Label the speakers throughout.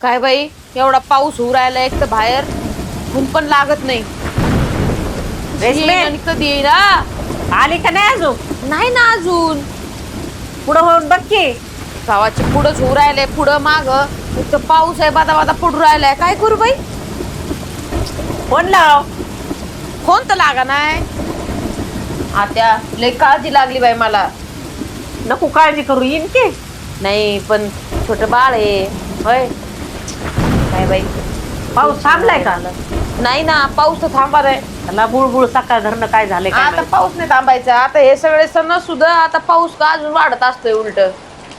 Speaker 1: काय बाई एवढा पाऊस होऊ राहिला एक तर बाहेर ऊन पण लागत नाही.
Speaker 2: रेशमे.
Speaker 1: येईन आणि कधी येईन आ?
Speaker 2: आली का नाही अजून?
Speaker 1: नाही ना अजून.
Speaker 2: पुढं होऊन बघ की.
Speaker 1: गावाची पुढंच होऊ राहिलंय पुढं माग. एक तर पाऊस आहे बादा बादा पडू राहिलाय. काय करू बाई?
Speaker 2: फोन लाव?
Speaker 1: फोन तर लागा नाही. आत्या लय काळजी लागली बाई मला.
Speaker 2: नको काळजी करू येईन की.
Speaker 1: नाही पण छोट बाळ आहे. होय. बाई.
Speaker 2: पाऊस थांबलाय का?
Speaker 1: नाही ना पाऊस थांबा नाही
Speaker 2: त्याला बुळबुळ सकाळ धरणं काय झाले काय
Speaker 1: आता
Speaker 2: माहीत.
Speaker 1: पाऊस नाही थांबायचा. आता हे सगळे सण सुद्धा आता पाऊस का अजून वाढत असतोय उलट?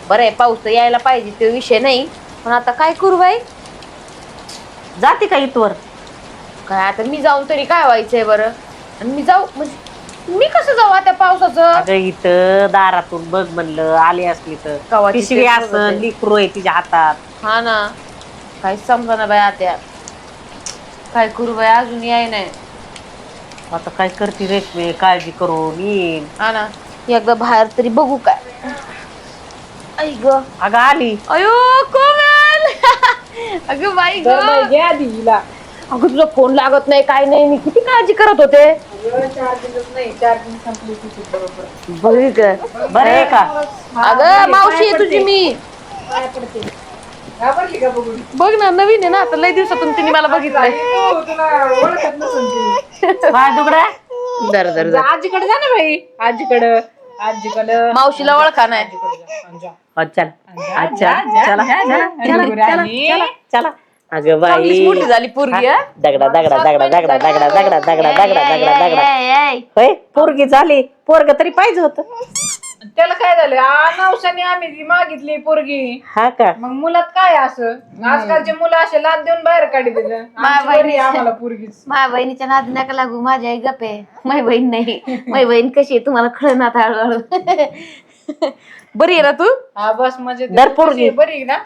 Speaker 1: बरं आहे पाऊस तर यायला पाहिजे ते विषय नाही. पण आता काय करू बाई?
Speaker 2: जाते का इथवर?
Speaker 1: काय आता मी जाऊन तरी काय व्हायचंय बरं? आणि मी जाऊ म्हणजे मी कसं जाऊ आता पावसाचं?
Speaker 2: अगं इथं दारातून बघ म्हणलं आली असली तर.
Speaker 1: कवाची
Speaker 2: पिशवी असं. लिकरू आहे तिच्या हातात.
Speaker 1: हा ना. काहीच समजा ना बाई आता काय करू बाई अजून याय नाही.
Speaker 2: आता काय करते रेशमी काळजी करून येईन.
Speaker 1: हा ना. एकदा बाहेर तरी बघू काय. आई ग.
Speaker 2: अगं आली.
Speaker 1: अयो कोमल अगं बाई ग. अगं तुझा फोन लागत नाही काय नाही मी किती काळजी करत होते? बघ ग.
Speaker 2: बरं आहे का?
Speaker 1: अगं मावशी आहे तुझी मी. बघ ना नवीन आहे ना आता लय दिवसातून तिने मला बघितलंय.
Speaker 2: काय दुगड्या
Speaker 1: दर दर दर
Speaker 3: आजीकडे जा ना बाई आजीकडे. आजीकडे.
Speaker 1: मावशीला ओळखा नाही
Speaker 2: हो, चल. अच्छा चला चला चला चला चला चला. अगं
Speaker 1: चांगलीच
Speaker 2: बाई
Speaker 1: मोठी झाली पोरगी हा?
Speaker 2: दगडा दगडा दगडा दगडा दगडा दगडा दगडा दगडा दगडा दगडा. होय पोरगी झाली. पोरग तरी पाहिजे होत.
Speaker 3: त्याला काय झालं? आ, नवसाने आम्ही ती मागितली पोरगी
Speaker 2: हा का?
Speaker 3: मग मुलात काय असं? आजकालचे मुलं असे लाद देऊन बाहेर काढी दिलं. आमची बरी आहे आम्हाला पोरगीच.
Speaker 1: माझ्या बहिणीच्या नादी नका लागू माझी आई गप आहे. माझी बहीण नाही. माझी बहीण कशी आहे? तुम्हाला कळणार हळूहळू. बरी आहे ना तू?
Speaker 3: हा बस म्हणजे
Speaker 2: दर पोरगी.
Speaker 3: बरी आहे ना?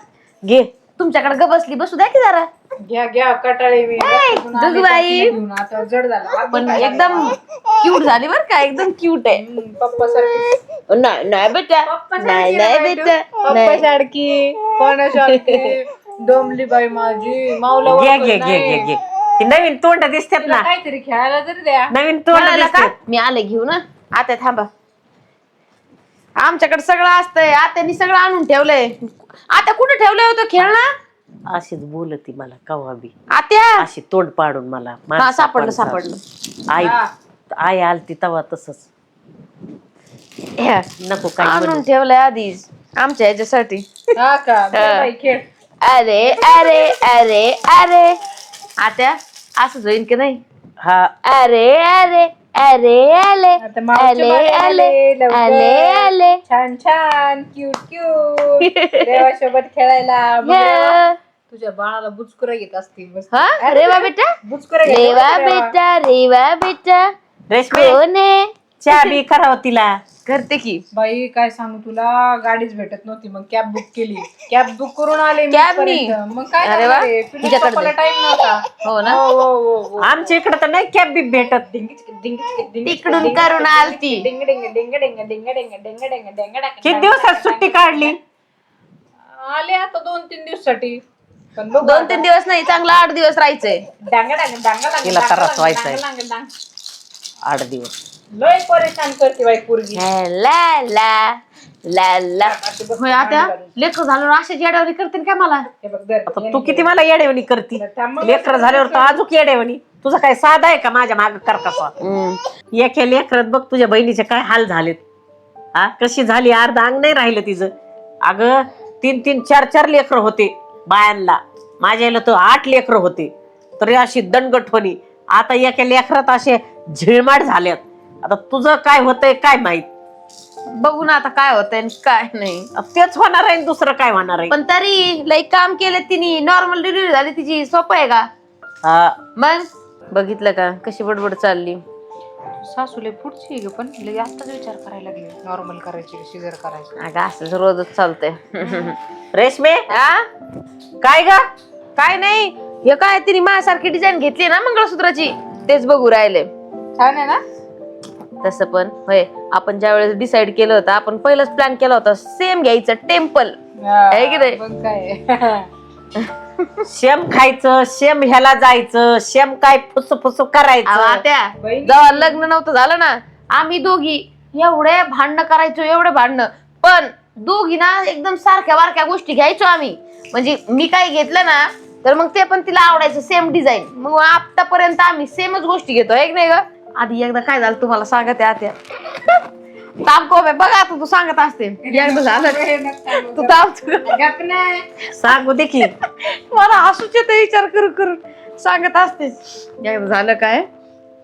Speaker 2: घे.
Speaker 1: तुमच्याकडे ग बसली बसू द्या की जरा.
Speaker 3: घ्या घ्या कटाळे मी
Speaker 1: दुगबाई.
Speaker 3: घेऊन. आता जड झालं.
Speaker 1: पण एकदम क्यूट झाली बर का एकदम क्यूट आहे.
Speaker 3: पप्पा सारखी.
Speaker 1: नाही नाही बेटा. नाही नाही बेटा.
Speaker 3: पप्पा
Speaker 1: नाही.
Speaker 3: सारखी. कोणासारखी डोमली बाई माझी माऊला
Speaker 2: घे
Speaker 3: ओळखत
Speaker 2: घे घे
Speaker 3: नाही.
Speaker 2: घे घे. ती नवीन तोंड दिसतात
Speaker 3: तिला
Speaker 2: ना.
Speaker 3: काहीतरी खेळायला तरी द्या.
Speaker 2: नवीन तोंड
Speaker 1: का
Speaker 2: दिसतात.
Speaker 1: मी आले घेऊ ना आता थांबा. आमच्याकडे सगळं असतंय. आत्यानी सगळं आणून ठेवलंय. आता कुठे ठेवलंय होतं खेळणं?
Speaker 2: अशीच बोलती मला कवा बी.
Speaker 1: आत्या!
Speaker 2: अशी तोंड पाडून मला
Speaker 1: हा
Speaker 2: माणसं
Speaker 1: सापडलं. सापडलं.
Speaker 2: आई. आई आलती तवा तसंच.
Speaker 1: ह्या,
Speaker 2: नको काय
Speaker 1: आणून. ठेवलंय आधीच आमच्या ह्याच्यासाठी
Speaker 3: हा का? बरं बाई, खेळ.
Speaker 1: अरे अरे अरे अरे. आत्या असंच होईन की नाही?
Speaker 2: हा.
Speaker 1: अरे अरे अरे आले
Speaker 3: आता
Speaker 1: आले आले
Speaker 3: आले, लवकर.
Speaker 1: आले आले
Speaker 3: छान छान क्यूट क्यूट देवासोबत खेळायला मग देवा.
Speaker 1: या.
Speaker 3: तुझ्या बाळाला बुचकुरा घेत असतील.
Speaker 1: हा रेवा बेटा
Speaker 3: बुचकुरा घेत
Speaker 1: रेवा
Speaker 3: असतील तेव्हा.
Speaker 1: बेटा रेवा बेटा
Speaker 2: रेशमे
Speaker 1: कोण आहे
Speaker 2: चहा बी करावं तिला
Speaker 1: करते की
Speaker 3: बाई काय सांगू तुला गाडीच भेटत नव्हती मग कॅब बुक केली कॅब बुक करून आले मी
Speaker 1: Cab नी?
Speaker 3: इथपर्यंत. मग काय
Speaker 1: अरे वा. दे.
Speaker 3: टाइम नव्हता
Speaker 1: हो ना
Speaker 3: हो हो हो हो
Speaker 2: आमच्या इकडे तर नाही कॅब बी भेटत
Speaker 1: तिकडून करून आलती
Speaker 2: किती दिवसात सुट्टी काढली
Speaker 3: आले आता दोन तीन दिवसासाठी
Speaker 1: दोन तीन दिवस नाही चांगला आठ दिवस राहायचंय.
Speaker 3: डांगा डांगा डांगा डांगा
Speaker 2: तिला
Speaker 3: डांगा
Speaker 2: त्रास
Speaker 3: डांगा
Speaker 2: व्हायचाय.
Speaker 3: डांगा डांगा.
Speaker 2: आठ दिवस.
Speaker 3: लय परेशान करते बाई पोरगी.
Speaker 1: ला ला ला ला. होय आता लेकर झाल्यावर अशा जेडावरी करते काय मला?
Speaker 3: हे बघ दर
Speaker 2: आता तू किती मला येडेवणी करती. लेकर झाल्यावर तर अजून येडेवणी तुझा काय साधा आहे का माझ्या माग कर कसा एक हे लेकरात बघ तुझ्या बहिणीचे काय हाल झालेत. हा कशी झाली अर्ध अंग नाही राहिलं तिचं. अगं तीन तीन चार चार लेकर होते. बायांना. माझ्या याला तर आठ लेकर होते. तरी अशी दणगठवणी आता एका लेकरात असे झिळमाट झाल्यात आता तुझं काय होतंय काय माहीत?
Speaker 1: बघू ना आता काय होतंय आणि काय नाही.
Speaker 2: तेच होणार आहे आणि दुसरं काय होणार आहे?
Speaker 1: पण तरी लई काम केलं तिने. नॉर्मल डिलिव्हरी झाली तिची. सोपं आहे का?
Speaker 2: हा,
Speaker 1: मग? बघितलं का? कशी बडबड चालली?
Speaker 3: सासूले पुढची आहे ग पण. लय आताच विचार करायला लागले. नॉर्मल करायची शिजर करायची.
Speaker 1: अगं असं रोजच चालतंय.
Speaker 2: रेशमे?
Speaker 1: आ?
Speaker 2: काय ग?
Speaker 1: काय नाही. हे काय तिने माझ्यासारखी डिझाईन घेतली ना मंगळसूत्राची? तेच बघू राहिले.
Speaker 3: छान आहे ना?
Speaker 1: तसं पण. होय आपण ज्या वेळेस डिसाइड केलं होतं आपण पहिलंच प्लॅन केला होता. सेम घ्यायचं टेम्पल आहे की नाही?
Speaker 3: मग काय?
Speaker 2: शेम खायचं शेम ह्याला जायचं शेम काय फुसू फुसू
Speaker 1: अहो,
Speaker 2: करायचं
Speaker 1: आत्या
Speaker 3: बहिणी.
Speaker 1: जेव्हा लग्न नव्हतं झालं ना आम्ही दोघी एवढे भांडणं करायचो एवढे भांडणं. पण दोघी ना एकदम सारख्या बारक्या गोष्टी घ्यायचो आम्ही. म्हणजे मी काय घेतलं ना तर मग ते पण तिला आवडायचं सेम डिझाईन मग आतापर्यंत आम्ही सेमच गोष्टी घेतो एक नाही ग? आधी एकदा काय झालं तुम्हाला सांगत आहे ताम कोमे बघा आता तू सांगत असते. एकदा झालं. तू
Speaker 3: नाही.
Speaker 2: सांगू दे की.
Speaker 1: मला हसूच येते विचार करून करून. सांगत असते. एकदा झालं काय?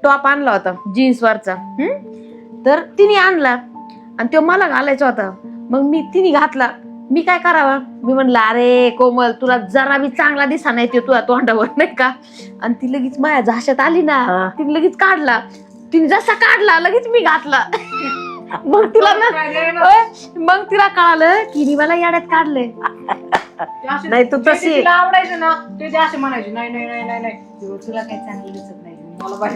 Speaker 1: टॉप आणला होता जीन्स वरचा. हम्म? तर तिने आणला. आणि तो मला घालायचा होता. मग मी तिने घातला. मी काय करावा? मी म्हणलं अरे कोमल तुला जरा मी चांगला दिसा नाही ते तुझ्या तोंडावर नाही का? आणि ती लगेच माझ्या झाशात आली ना. तिने लगेच काढला. तिने जसा काढला लगेच मी घातला. मग तिला मग तिला कळालं की मला याड्यात काढलंय.
Speaker 2: नाही, तू तशी-
Speaker 3: तिला आवडायचं ना ते ते असे म्हणायचे नाही नाही नाही नाही नाही तुला काही चांगलं दिसत नाही. मला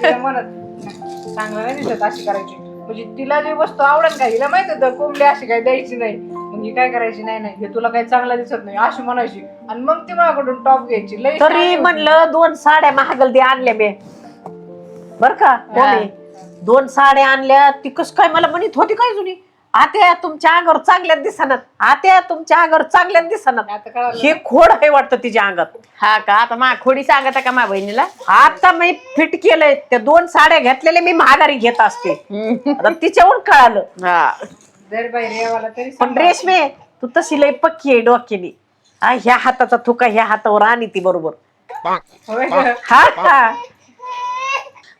Speaker 3: तिला म्हणत "नाही, चांगलं नाही दिसत अशी करायची. म्हणजे तिला जी वस्तू आवडेल का हिला माहीत होतं कोंबडी अशी काही द्यायची नाही. मग ही काय करायची? नाही नाही हे तुला काही चांगलं दिसत नाही अशी म्हणायची. आणि मग ती माझ्याकडून टॉप घ्यायची. लई
Speaker 2: तरी. म्हणलं दोन साड्या महागल दे आणल्या मी. बर का कोणी दोन साड्या आणल्या ती कस काय मला म्हणत होती काय जुनी? आत्या तुमच्या अंगावर चांगल्यात दिसणार आत्या तुमच्या अंगावर चांगल्यात दिसणार
Speaker 3: आता कळालं.
Speaker 2: हे खोड आहे वाटतं तिच्या अंगात.
Speaker 1: हा का? आता मा खोडी सांगत आहे का माझ्या बहिणीला?
Speaker 2: आता मी फिट केलंय. त्या दोन साड्या घेतलेल्या मी महागारी घेत असते. आता तिच्याहून कळालं.
Speaker 1: हा.
Speaker 3: जर बाई रेवाला तरी
Speaker 2: पण
Speaker 3: सांभाळ.
Speaker 2: रेशमे तू तशी लय पक्की आहे डोक्यानी. हा ह्या हाताचा थुका ह्या हातावर आणि ती बरोबर.
Speaker 3: होय गं.
Speaker 2: हा हा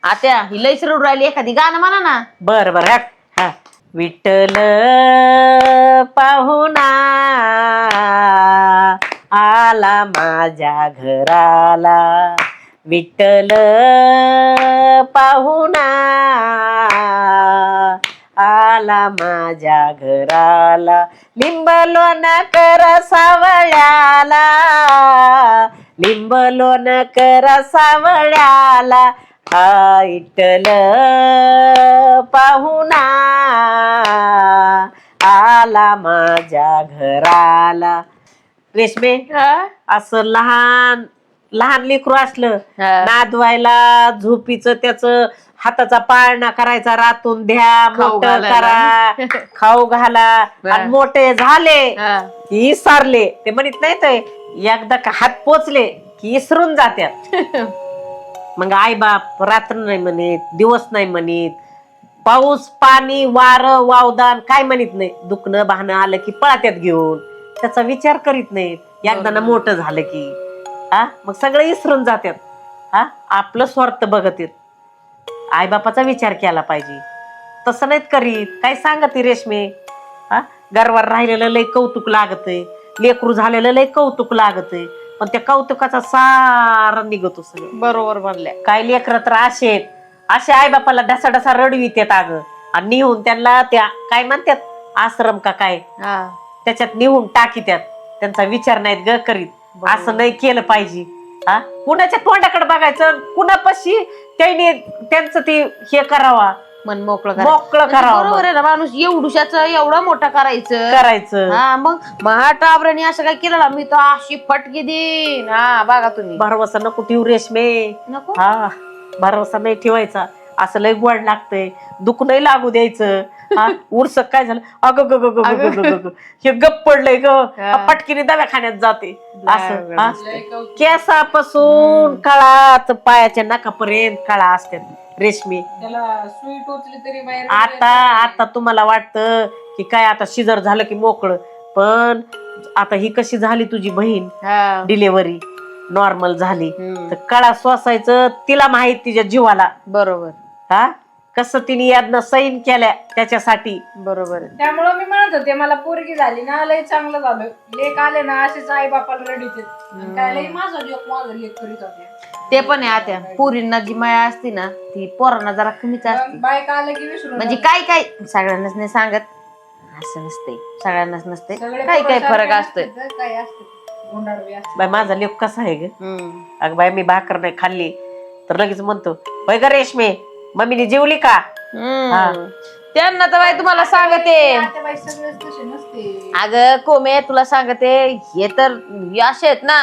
Speaker 1: आत्या ही लईच रडू राहिली. एखादी गाणं म्हणा ना.
Speaker 2: बर बर. विठ्ठल पाहुणा आला माझ्या घराला. विठ्ठल पाहुणा आला माझ्या घराला. लिंबलोन कर सावळ्याला. न कर सावळ्याला. विठ्ठल पाहुणा आला माझ्या घराला रेशमे असं लहान लहान लेकरू असलं
Speaker 1: हा.
Speaker 2: नादवायला झोपीचं त्याच हाताचा पाळणा करायचा रातून द्या
Speaker 1: खाऊ
Speaker 2: मोठ
Speaker 1: घालायला.
Speaker 2: करा खाऊ घाला. आणि मोठे झाले
Speaker 1: हा.
Speaker 2: की विसरले ते म्हणत नाही तर एकदा का हात पोचले की इसरून जात्यात मग आई बाप रात्र नाही म्हणत दिवस नाही म्हणत. पाऊस पाणी वार वावदान काय म्हणत नाही. दुखणं भानं आलं की पळात्यात घेऊन. त्याचा विचार करीत नाहीत. एकदा ना मोठं झालं की हा? मग सगळं इसरून जात्यात. हा? आपलं स्वार्थ बघत येत. आई बापाचा विचार केला पाहिजे. तसं नाहीत करीत. काय सांगत रेशमे? हा? गर्वार राहिलेलं लय कौतुक लागतंय. लेकरू झालेलं लय कौतुक लागतंय. पण त्या कौतुकाचा सारा निघतो सगळं.
Speaker 1: बरोबर म्हणल्या
Speaker 2: काय लेकर तर असे आहेत. असे आई बापाला ढसा ढसा रडवीत येत अगं. आणि निहून त्यांना त्या काय म्हणतात आश्रम का काय?
Speaker 1: हा.
Speaker 2: त्याच्यात निहून टाकीत्यात. त्यांचा विचार नाहीत ग करीत. असं नाही केलं पाहिजे. हा? कुणाच्या तोंडाकडे बघायचं? कुणापाशी त्यांनी त्यांचं ते हे करावा?
Speaker 1: मन मोकळं करायचं.
Speaker 2: मोकळं
Speaker 1: म्हणजे
Speaker 2: करावं
Speaker 1: बरोबर आहे ना माणूस एवढुशाच एवढा मोठा करायचं.
Speaker 2: करायचं.
Speaker 1: हा मग महाटाबराने असं काय केलं ना मी तर अशी फटकी देईन. हा बघा तुम्ही.
Speaker 2: भरवसा नको ठेवू रेशमे.
Speaker 1: नको?
Speaker 2: हा भरवसा नाही ठेवायचा. असं लय गोड लागतंय. दुख नाही लागू द्यायचं. हा? उरस काय झालं? अगं ग ग ग ग ग ग ग. हे गप पडलंय ग. पटकीने दवाखान्यात जाते. असं. केसापासून कळाच पायाच्या नाकापर्यंत कळा असतात रेशमी. आता आता तुम्हाला वाटतं की काय आता शिजर झालं की मोकळं. पण आता ही कशी झाली तुझी बहीण?
Speaker 1: हा.
Speaker 2: डिलेवरी नॉर्मल झाली. तर कळा सोसायचं तिला माहीत तिच्या जीवाला.
Speaker 1: बरोबर.
Speaker 2: हा? कसं तिने यादनं सैन केल्या त्याच्यासाठी.
Speaker 1: बरोबर आहे.
Speaker 3: त्यामुळं मी म्हणत होते मला पोरगी झाली ना लय चांगलं झालं. लेख आले ना असेच आई बापाला रडीत काय लय माझा जोक माझा लेख करीत होते
Speaker 1: ते पण आहे आत्या पुरींना जी माया असती ना ती पोरांना जरा कमीच असते.
Speaker 3: बायका आलं की विसरून
Speaker 1: म्हणजे काय काय सगळ्यांनाच नाही सांगत. असं नसते सगळ्यांनाच नसते
Speaker 3: सगळे
Speaker 1: काही काही
Speaker 3: पोरं
Speaker 1: फरक
Speaker 3: सारखे
Speaker 1: असतोय?
Speaker 3: नसतात, काय असतं गुंडाळवी असते
Speaker 2: बाय माझा लेख कसा आहे ग?
Speaker 1: हम्म.
Speaker 2: अग बाय मी भाकर नाही खाल्ली. तर लगेच म्हणतो होय ग रेशमे मम्मीने जेवली का?
Speaker 1: हम्म. त्यांना तर बाई तुम्हाला सांगते.
Speaker 3: आता बाई सगळेच तसे नसते.
Speaker 1: अगं कोमे तुला सांगते हे तर असे आहेत ना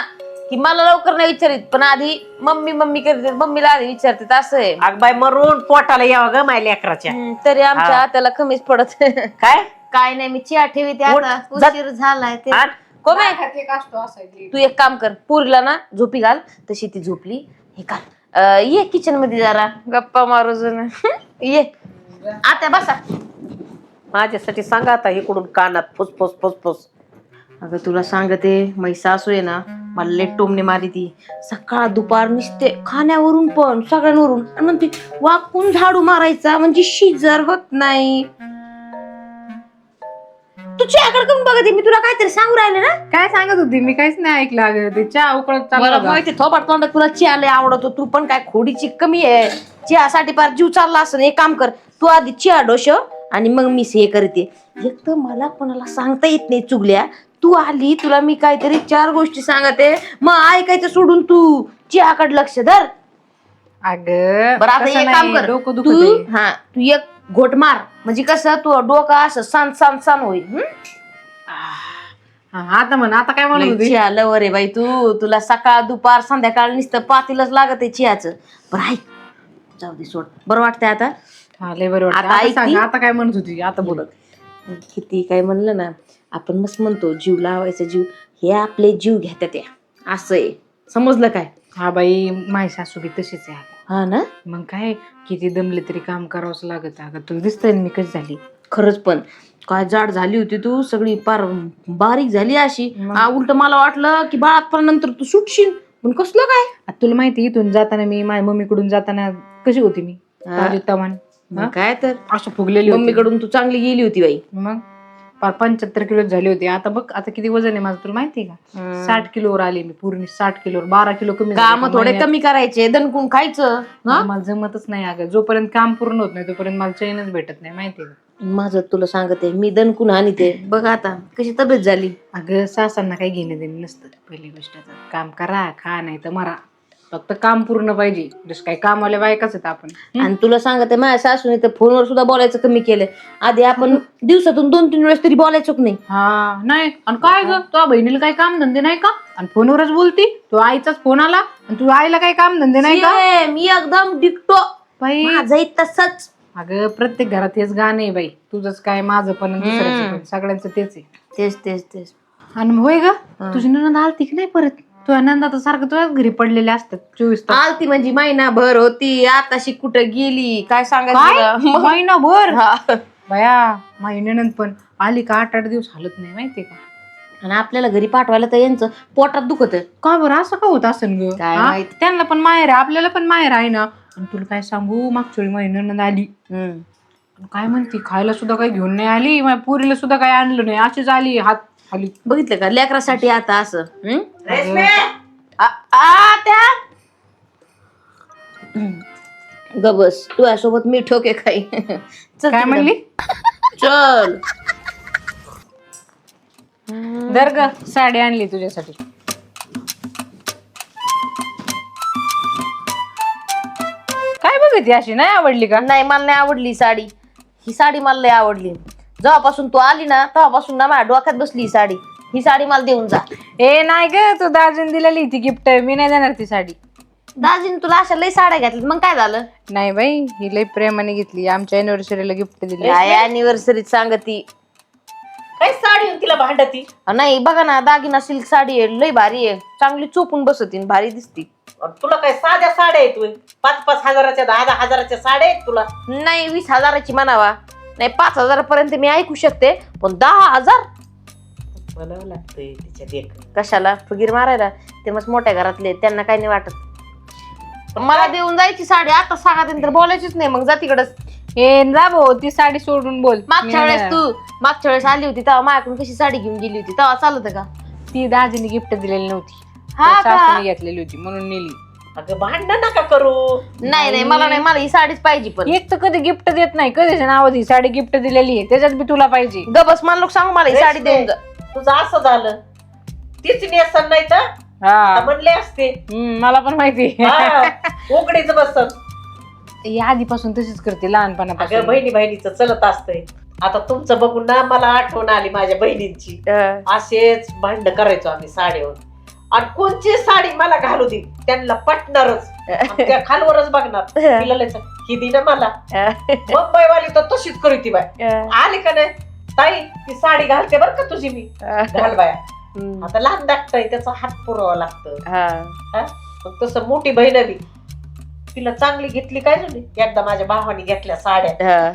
Speaker 1: की मला लवकर नाही विचारित पण आधी मम्मी मम्मी करते मम्मीला आधी विचारते असं आहे.
Speaker 2: अगबाई मरून पोटाला यावं ग माय लेकराच्या.
Speaker 1: हम्म, तरी आमच्या
Speaker 2: हा.
Speaker 1: त्याला कमीच पडत.
Speaker 2: काय?
Speaker 1: काय नाही मी चिया ठेवी
Speaker 2: उठ,
Speaker 1: आता.
Speaker 2: जा.
Speaker 1: उशीर झालाय ते.
Speaker 2: आण.
Speaker 1: कोमे तू. एक काम कर पुरीला ना झोपी घाल तशी ती झोपली. हे काल अं, ये किचनमध्ये जरा. गप्पा मारू जण ये. आता बसा.
Speaker 2: माझ्यासाठी सांगा आता इकडून कानात फुस फुस फुस फुस.
Speaker 1: अगं तुला सांगते मै सासू आहे ना मला लेट टोमने मारी ती सकाळ दुपार निसते खाण्यावरून पण सगळ्यांवरून. आणि म्हणते वाकून झाडू मारायचा म्हणजे शिजर होत नाही. तू चहाकडे करून बघते मी तुला काहीतरी सांगू राहिले ना?
Speaker 3: काय सांगत होती? मी काहीच नाही ऐकलं अगं ते चहा उकळत चालला
Speaker 1: मला
Speaker 3: होता.
Speaker 1: माहिती थोपाट तोंडात तुला चहा लय आवडतो तू पण काय खोडीची कमी आहे. चहासाठी पार जीव चालला असं एक काम कर तू आधी चहा डोशव आणि मग मी हे करते. एक तर मला कोणाला सांगता येत नाही चुगल्या. तू आली तुला मी काहीतरी चार गोष्टी सांगते. मग ऐकायचं सोडून तू. चहाकडे लक्ष धर.
Speaker 3: अगं
Speaker 1: बरं आता
Speaker 3: तसं
Speaker 1: एक काम
Speaker 3: नाही,
Speaker 1: कर.
Speaker 3: डोकं
Speaker 1: तू हा तू एक घोट मार म्हणजे कसं तू डोकं असं सान सान सान होईल हं?
Speaker 3: आता म्हण आता काय म्हणत होती?
Speaker 1: चिया लवर आहे बाई तू. तुला सकाळ दुपार संध्याकाळ नुसतं पातीलच लागत आहे चियाचं. बरं ऐक. जाऊ दे सोड. बरं वाटतंय आता?
Speaker 3: हा लय बरं वाटतं.
Speaker 1: आता
Speaker 3: आता
Speaker 1: ऐक
Speaker 3: सांग
Speaker 1: ती.
Speaker 3: आता काय म्हणत होती? आता बोलत.
Speaker 1: किती काय म्हणलं ना आपण मस्त म्हणतो जीव लावायचा जीव. हे आपले जीव घेतात त्या असं आहे. समजलं काय?
Speaker 3: हा बाई माझी सासू बी तशीच आहे.
Speaker 1: हा ना?
Speaker 3: मग काय किती दमले तरी काम करावंच लागत. अगं तुला दिसतंय ना मी कशी झाली.
Speaker 1: खरंच पण काय जाड झाली होती तू सगळी पार बारीक झाली अशी? उलट मला वाटलं की बाळात नंतर तू सुटशील. पण कसलं काय?
Speaker 3: आता तुला माहिती इथून जाताना मी माझ्या मम्मीकडून जाताना कशी होती मी?
Speaker 1: हा.
Speaker 3: ताजी तवान.
Speaker 1: मग काय तर?
Speaker 3: असं फुगलेली होती.
Speaker 1: मम्मीकडून तू चांगली गेली होती बाई.
Speaker 3: मग? पार पंच्याहत्तर किलो झाली होती. आता बघ आता किती वजन आहे माझं तुला माहिती आहे का? साठ किलोवर आली मी पूर्ण साठ किलोवर. बारा किलो कमी झाले
Speaker 1: काम
Speaker 3: एका
Speaker 1: थोडे
Speaker 3: महिन्यात.
Speaker 1: कमी करायचे दणकून खायचं हा?
Speaker 3: मला जमतच नाही अगं. जोपर्यंत काम पूर्ण होत नाही तोपर्यंत मला चैनच भेटत नाही माहिती आहे का?
Speaker 1: माझं तुला सांगते मी दणकून आणि ते बघ आता कशी तब्येत झाली?
Speaker 3: अगं सासांना काही घेणं देणं नसतं पहिली गोष्ट तर. काम करा खा नाही तर मरा. फक्त काम पूर्ण पाहिजे. जसं काही कामवाल्या बायकाच आहेत आपण.
Speaker 1: आणि तुला सांगते माझ्या सासूने तर फोनवर सुद्धा बोलायचं कमी केलं आधी आपण दिवसातून दोन तीन वेळेस तरी बोलायचो की नाही.
Speaker 3: हा नाही. आणि काय ग? तुझ्या बहिणीला काही काम धंदे नाही का? आणि फोनवरच बोलती. तू आईचाच फोन आला आणि तुझ्या आईला काही काम धंदे नाही का?
Speaker 1: मी एकदम डिक्टो.
Speaker 3: बाई.
Speaker 1: माझंही तसंच.
Speaker 3: अगं प्रत्येक घरात हेच गाणं आहे बाई. तुझंच काय माझं पण आणि दुसऱ्याचं पण. सगळ्यांचं तेच आहे.
Speaker 1: तेच तेच तेच.
Speaker 3: आणि होय ग? तुझी ननंद आलती की नाही परत? तुझ्या नंदा तर सारखं तुझ्याच घरी पडलेले असतात चोवीस तास.
Speaker 1: आलती म्हणजे महिनाभर होती आताशी कुठं गेली काय सांगायचं
Speaker 3: काय?
Speaker 1: तुला?
Speaker 3: महिनाभर?
Speaker 1: हा.
Speaker 3: बया माझी ननंद पण आली का आठ आठ दिवस हालत नाही माहितीये का?
Speaker 1: आणि आपल्याला घरी पाठवायला तर यांचं पोटात दुखत
Speaker 3: का बरं? असं का होत असेल ग?
Speaker 1: काय
Speaker 3: हा?
Speaker 1: माहीत.
Speaker 3: त्यांना पण माहेर आहे आपल्याला पण माहेर आहे ना. आणि तुला काय सांगू? मागच्या वेळी माझी ननंद आली काय म्हणती? खायला सुद्धा काही घेऊन नाही आली माझ्या पुरीला सुद्धा काही आणलं नाही. अशीच आली हात खाली.
Speaker 1: बघितलं का? लेकरासाठी आता असं. हं?
Speaker 2: रेशमे!
Speaker 1: आ- आ, त्या ग बस तुझ्यासोबत मी ठोके खाई. चल
Speaker 3: काय
Speaker 1: तिकडं.
Speaker 3: म्हणली?
Speaker 1: चल.
Speaker 3: दर ग साडी आणली तुझ्यासाठी. काय बघितली अशी? नाही आवडली का?
Speaker 1: नाही मला नाही आवडली साडी. ही साडी मला लय आवडली. जेव्हापासून तू आली ना तेव्हापासून ना माझ्या डोक्यात बसली ही साडी. ही साडी मला देऊन जा.
Speaker 3: ए नाही ग तू दाजीन दिलेली ती गिफ्ट मी नाही देणार ती साडी.
Speaker 1: दाजीने तुला अशा लय साड्या घेतल्या मग काय झालं?
Speaker 3: नाही बाई ही लई प्रेमाने घेतली आमच्या अॅनिव्हर्सरीला गिफ्ट दिली.
Speaker 1: काय अॅनिव्हर्सरीत सांगती
Speaker 2: काय साडी येऊन तिला भांडती?
Speaker 1: नाही बघा ना दागिना सिल्क साडी आहे लय भारी आहे. चांगली चोपून बसती भारी दिसती.
Speaker 2: अन तुला काय साध्या साड्या आहेत होय? पाच पाच हजाराच्या दहा दहा हजाराच्या साड्या आहेत तुला?
Speaker 1: नाही वीस हजाराची म्हणावा. नाही पाच हजारापर्यंत मी ऐकू शकते पण दहा हजार?
Speaker 2: लागतंय तिच्या
Speaker 1: कशाला? फुगीर मारायला? ते मग मोठ्या घरातले त्यांना काही नाही वाटत. पण मला देऊन जायची साडी आता सांगा तर बोलायचीच नाही मग जा तिकडच.
Speaker 3: ए जा भाऊ ती साडी सोडून बोल.
Speaker 1: मागच्या वेळेस. तू मागच्या वेळेस आली होती तेव्हा माझ्याकडून कशी साडी घेऊन गेली होती तेव्हा चालत का?
Speaker 3: ती दाजीने गिफ्ट दिलेली नव्हती.
Speaker 1: हा
Speaker 3: त्या
Speaker 1: का?
Speaker 3: सासूने घेतलेली होती म्हणून नेली.
Speaker 2: अगं भांडण नका करू.
Speaker 1: नाही नाही मला नाही मला ही साडीच पाहिजे पण.
Speaker 3: एक तर कधी गिफ्ट देत नाही कधीच नाव ही साडी गिफ्ट दिलेली आहे त्याच्यात बी तुला पाहिजे.
Speaker 1: गबस मला लोक सांगू मला ही साडी देऊन जा.
Speaker 2: तुझं असं झालं. तीच नेसन नाही तर?
Speaker 3: हा.
Speaker 2: म्हणले असते.
Speaker 3: हम्म, मला पण माहिती
Speaker 2: हा, उघडीच बसन.
Speaker 3: ही आधीपासून तशीच करते
Speaker 2: अगं
Speaker 3: लहानपणापासून.
Speaker 2: बहिणी बहिणीचं चलत असतंय. आता तुमचं बघून ना मला आठवण आली माझ्या बहिणींची. असेच भांड करायचो आम्ही साडीवर. आणि कोणची साडी मला घालू दे? त्यांना पटणारच. आणि त्या खालवरच बघणार. तिला ही दे ना मला. मुंबईवाली तर तशीच करू ती बाय आली का नाही? ताई ती साडी घालते बर का तुझी मी. घाल बाया.
Speaker 1: हम्म.
Speaker 2: आता लहान धाकट आहे त्याचा हात पुरवावा लागतं.
Speaker 1: हा.
Speaker 2: मग तसं मोठी बहीण आली तिला चांगली घेतली काय झाली? एकदा माझ्या भावाने घेतल्या साड्या.
Speaker 1: हा.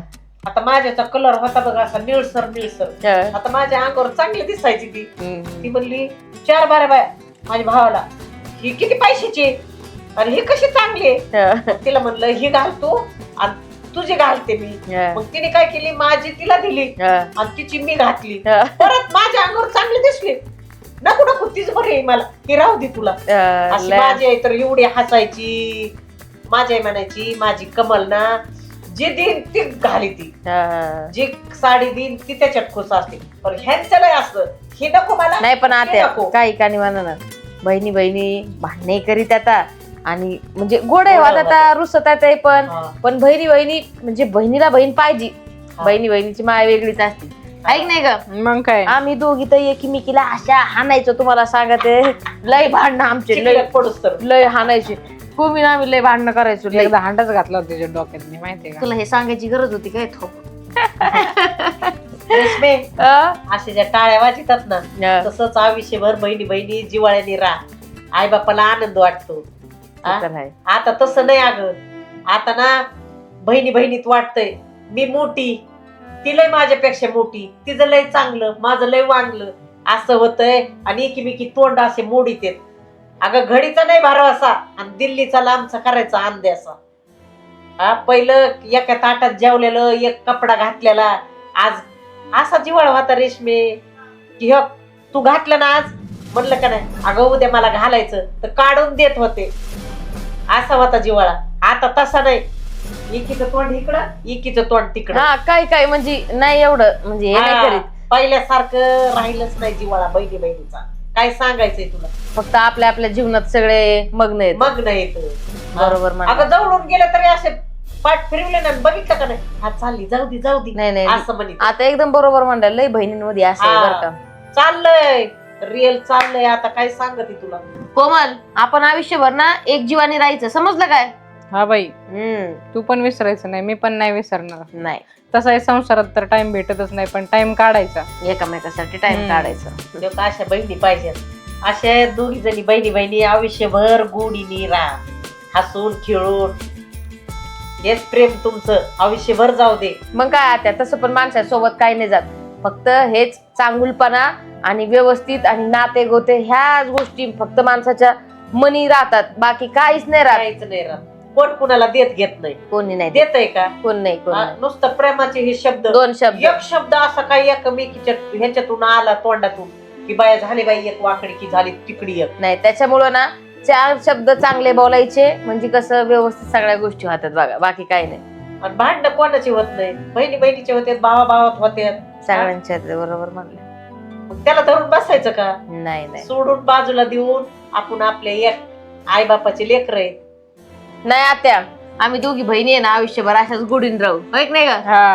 Speaker 2: आता माझ्याचा कलर होता बघा असा निळसर निळसर
Speaker 1: हा.
Speaker 2: आता माझ्या अंगावर चांगली दिसायची ती.
Speaker 1: हम्म.
Speaker 2: ती म्हणली चार बारा बाया माझ्या भावाला ही किती पैशाची? आणि ही कशी चांगली आहे तिला म्हणलं ही घालतो आणि तुझी घालते मी. मग तिने काय केली माझी तिला दिली. आणि तिची मी घातली. परत माझ्या अंगावर चांगली दिसली नको नको तीच बरी मला ही राहू दे तुला. अशी माझी आई तर एवढी हसायची माझी आई म्हणायची माझी कमल ना जी देईन ती घाली ती. जी साडी देईन ती त्याच्यात खुश असते पण ह्यांचं लय असतं हे नको मला
Speaker 1: नाही पण आता
Speaker 2: नको.
Speaker 1: काही कानी म्हणा ना बहिणी बहिणी भांडणे करीत आता. आणि म्हणजे गोड आहे
Speaker 2: गोड
Speaker 1: वाद आता रुसत आहे पण.
Speaker 2: हा.
Speaker 1: पण बहिणी बहिणी म्हणजे बहिणीला बहीण पाहिजे.
Speaker 2: हा.
Speaker 1: बहिणी बहिणीची माय वेगळीच असते. ऐक नाही का
Speaker 3: मग काय?
Speaker 1: आम्ही दोघी तर एकमेकीला अशा हाणायचो तुम्हाला सांगते. लय भांडणं आमचे लय
Speaker 2: चिखल्यात पडूस तर.
Speaker 1: लय हाणायचे. तुम्ही ना आम्ही लय भांडणं करायचो. लय
Speaker 3: एकदा हांडाच घातला होता त्याच्या डोक्यात मी माहितीये का?
Speaker 1: तुला हे सांगायची गरज होती काय? थो
Speaker 2: रेशमे
Speaker 1: अं?
Speaker 2: असे ज्या टाळ्या वाजतात ना
Speaker 1: अं,
Speaker 2: तसंच आयुष्यभर बहिणी बहिणी जिवाळ्याने राहा. आई बापाला आनंद वाटतो.
Speaker 1: ते तर आहे.
Speaker 2: आता तसं नाही अगं. आता ना बहिणी बहिणीत वाटतंय मी मोठी ती लय माझ्यापेक्षा मोठी तिचं लय चांगलं माझं लय वांगलं असं होतंय आणि एकीमेकी तोंड असे मोडीत येत अगं घडीचा नाही भरवसा आणि दिल्लीचा लांबचा करायचा अंद्यासा हा पहिलं एका ताटात जेवलेलं एक कपडा घातलेला आज असा जिवाळा होता रेशमे की ह तू घातलं ना आज? म्हणलं का नाही? अगं उद्या मला घालायचं तर काढून देत होते. असा होता जिवाळा आता तसा नाही. एकीचं तोंड इकडं एकीचं तोंड तिकडं.
Speaker 1: हा काय काय म्हणजे नाही एवढं म्हणजे हे नाही
Speaker 2: हा, पहिल्यासारखं राहिलंच नाही जिवाळा बहिणी बहिणीचा काय सांगायचंय तुला?
Speaker 1: फक्त आपल्या आपल्या जीवनात सगळे मग्न आहेत.
Speaker 2: मग नाही
Speaker 1: बरोबर म्हणा.
Speaker 2: अगं जवळून गेलं तरी असे पाठ फिरवले ना बघितलं का नाही? हा चालली जाऊ दे जाऊ दे.
Speaker 1: नाही नाही.
Speaker 2: असं
Speaker 1: आता एकदम बरोबर म्हणलं लय बहिणींमध्ये असं आहे. बरं का.
Speaker 2: चाललंय. रिअल चाललंय. आता काय सांगते तुला?
Speaker 1: कोमल आपण आयुष्यभर ना एक जीवानी राहायचं. समजलं काय?
Speaker 3: हा बाई.
Speaker 1: हम्म.
Speaker 3: तू पण विसरायचं नाही. मी पण नाही विसरणार.
Speaker 1: नाही.
Speaker 3: तसा आहे संसारात तर टाइम भेटतच नाही पण टाइम काढायचा.
Speaker 1: एकमेकासाठी टाइम
Speaker 3: हम्म.
Speaker 1: काढायचं.
Speaker 2: लोक अशा बहिणी पाहिजेत. अशा दोघी जणी बहिणी बहिणी आयुष्यभर गोडीनी राहा. हसून खेळून हेच प्रेम तुमचं. आयुष्यभर जाऊ दे.
Speaker 1: मग काय आता तसं पण माणसासोबत काही नाही जात. फक्त हेच चांगुलपणा आणि व्यवस्थित आणि नाते गोते ह्याच गोष्टी फक्त माणसाच्या मनी राहतात. बाकी काहीच नाही राहत.
Speaker 2: काहीच नाही राहत. कोण कुणाला देत घेत नाही.
Speaker 1: कोणी नाही
Speaker 2: देत. आहे का?
Speaker 1: कोण नाही कोण
Speaker 2: हा,
Speaker 1: नाही.
Speaker 2: नुसतं प्रेमाचे हे शब्द.
Speaker 1: दोन शब्द.
Speaker 2: एक शब्द असा काही एकमेकीच्या ह्याच्यातून आला तोंडातून की बाया झाली बाई एक वाकडी की झाली तिकडी एक.
Speaker 1: नाही त्याच्यामुळं ना चार शब्द चांगले बोलायचे म्हणजे कसं व्यवस्थित सगळ्या गोष्टी होतात बघा बाकी काही नाही.
Speaker 2: आणि भांडणं कोणाची होत नाही? बहिणी बहिणीचे होते. भावा भावात होते
Speaker 1: सगळ्यांच्या बरोबर म्हणलं.
Speaker 2: मग त्याला धरून बसायचं का?
Speaker 1: नाही नाही.
Speaker 2: सोडून बाजूला देऊन आपण आपले एक आई बापाचे लेकर आहेत.
Speaker 1: नाही आत्या. आम्ही दोघी बहिणी आहे ना आयुष्यभर अशाच गुढीन राहू. होय की नाही का
Speaker 3: हा.